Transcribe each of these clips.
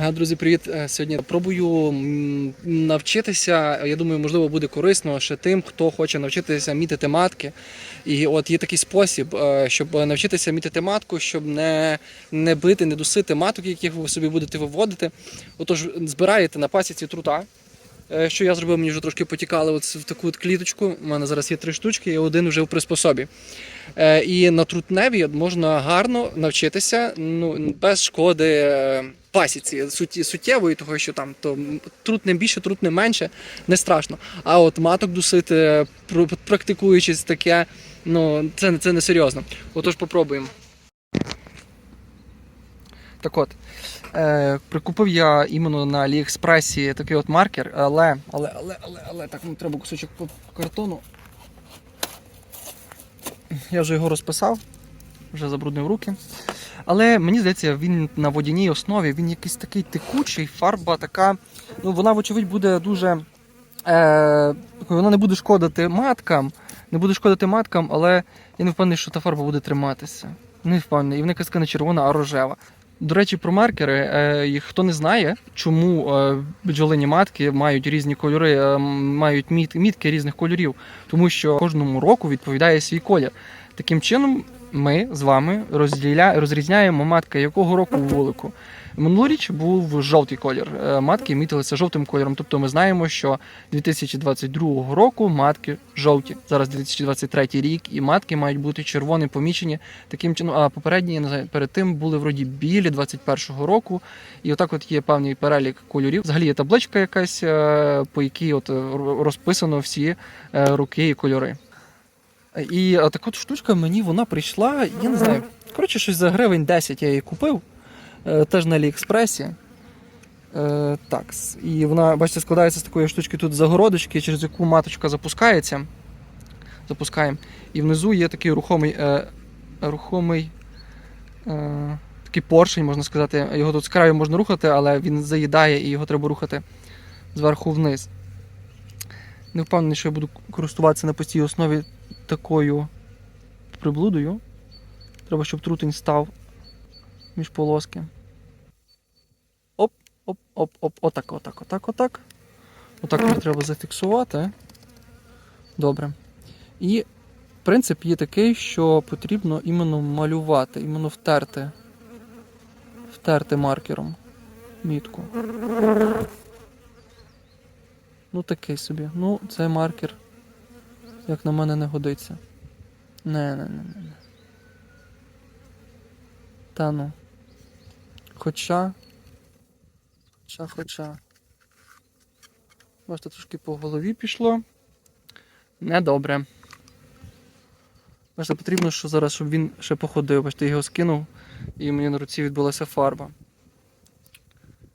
Ага, Друзі, привіт! Е, Сьогодні пробую навчитися. Я думаю, можливо, буде корисно ще тим, хто хоче навчитися мітити матки. І от є такий спосіб, е, щоб навчитися мітити матку, щоб не, не бити, не дусити маток, яких ви собі будете виводити. Отож, збираєте на пасіці трута. Е, Що я зробив, мені вже трошки потікали от в таку от кліточку. У мене зараз є три штучки, і один вже в приспособі. Е, І на трутневі можна гарно навчитися ну, без шкоди е, пасіці суттєвої, того що там то трут не більше, трут не менше, не страшно. А от маток дусити, практикуючись таке, ну це, це не серйозно. Отож, попробуємо. Так от, е, прикупив я іменно на Аліекспресі такий от маркер, але, але, але, але, але так, ну, треба кусочок картону. Я вже його розписав, вже забруднив руки. Але мені здається, він на водяній основі, він якийсь такий текучий, фарба така. Ну, вона, вочевидь, буде дуже. Е, вона не буде шкодити маткам, не буде шкодити маткам, але я не впевнений, що та фарба буде триматися. Не впевнений. І вона якась не червона, а рожева. До речі, про маркери. Е, хто не знає, чому е, бджолині матки мають різні кольори, е, мають мітки різних кольорів, тому що кожному року відповідає свій колір. Таким чином, ми з вами розділя... розрізняємо матки якого року вулику. Минулоріч був жовтий колір. Е, Матки мітилися жовтим кольором. Тобто ми знаємо, що 2022 року матки жовті. Зараз 2023 рік, і матки мають бути червоні помічені таким чином. А попередні не знаю, перед тим були вроді білі 21-го року. І отак от є певний перелік кольорів. Взагалі є табличка якась, е, по якій от е, розписано всі роки і кольори. І е, така от штучка мені вона прийшла, я не знаю. Коротше, щось за гривень 10 я її купив. е, Теж на Аліекспресі. Е, так. І вона, бачите, складається з такої штучки тут загородочки, через яку маточка запускається. Запускаємо. І внизу є такий рухомий, рухомий такий поршень, можна сказати. Його тут з краю можна рухати, але він заїдає і його треба рухати зверху вниз. Не впевнений, що я буду користуватися на постійній основі такою приблудою. Треба, щоб трутень став між полоски. Оп, оп, оп, оп, отак, отак, отак, отак. Отак треба зафіксувати. Добре. І принцип є такий, що потрібно іменно малювати, іменно втерти. Втерти маркером мітку. Ну такий собі. Ну, це маркер як на мене не годиться. Не, не, не, не. Та ну. Хоча. Хоча, хоча. Бачите, трошки по голові пішло. Недобре. Бачите, потрібно, що зараз, щоб він ще походив. Бачите, я його скинув і мені на руці відбулася фарба.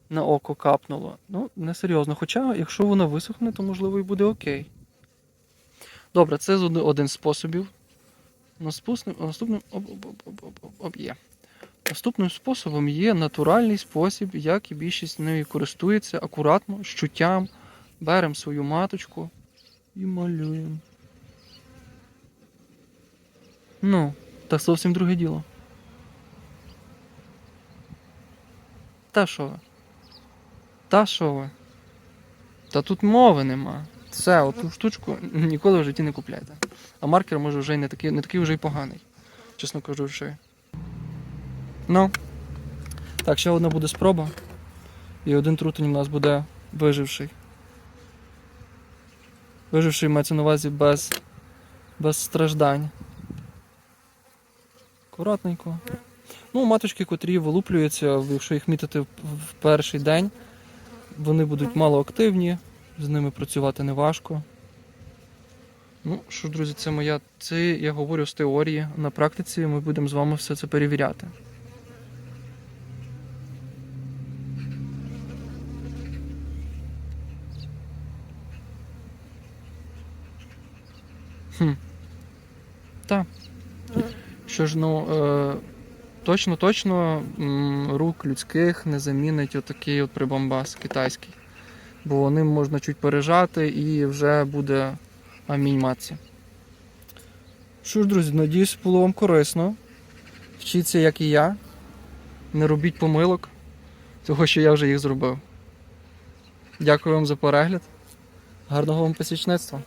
На око капнуло. Ну, не серйозно. Хоча, якщо воно висохне, то можливо і буде окей. Добре, це з один з способів. Наступним, наступним, оп, оп, оп, оп, оп, є. Наступним способом є натуральний спосіб, як і більшість нею користується акуратно, з чуттям. Беремо свою маточку і малюємо. Ну, та зовсім друге діло. Та що ви? Та що ви? Та тут мови нема. Все, оту штучку ніколи в житті не купляйте. А маркер може вже не такий, не такий вже й поганий, чесно кажучи. Ну. Так, ще одна буде спроба. І один трутень у нас буде виживший. Виживший мається на увазі без, без страждань. Акуратненько. Ну, маточки, котрі вилуплюються, якщо їх мітити в перший день, вони будуть малоактивні, з ними працювати не важко. Ну, що ж, друзі, це моя. Це я говорю з теорії. На практиці ми будемо з вами все це перевіряти. Хм. Так. Що ж, ну. Е... Точно, точно рук людських не замінить отакий от прибамбас китайський. Бо ним можна чуть пережати і вже буде амінь матці. Що ж, друзі, надіюсь, було вам корисно. Вчіться, як і я. Не робіть помилок. того, що я вже їх зробив. Дякую вам за перегляд. Гарного вам посічництва.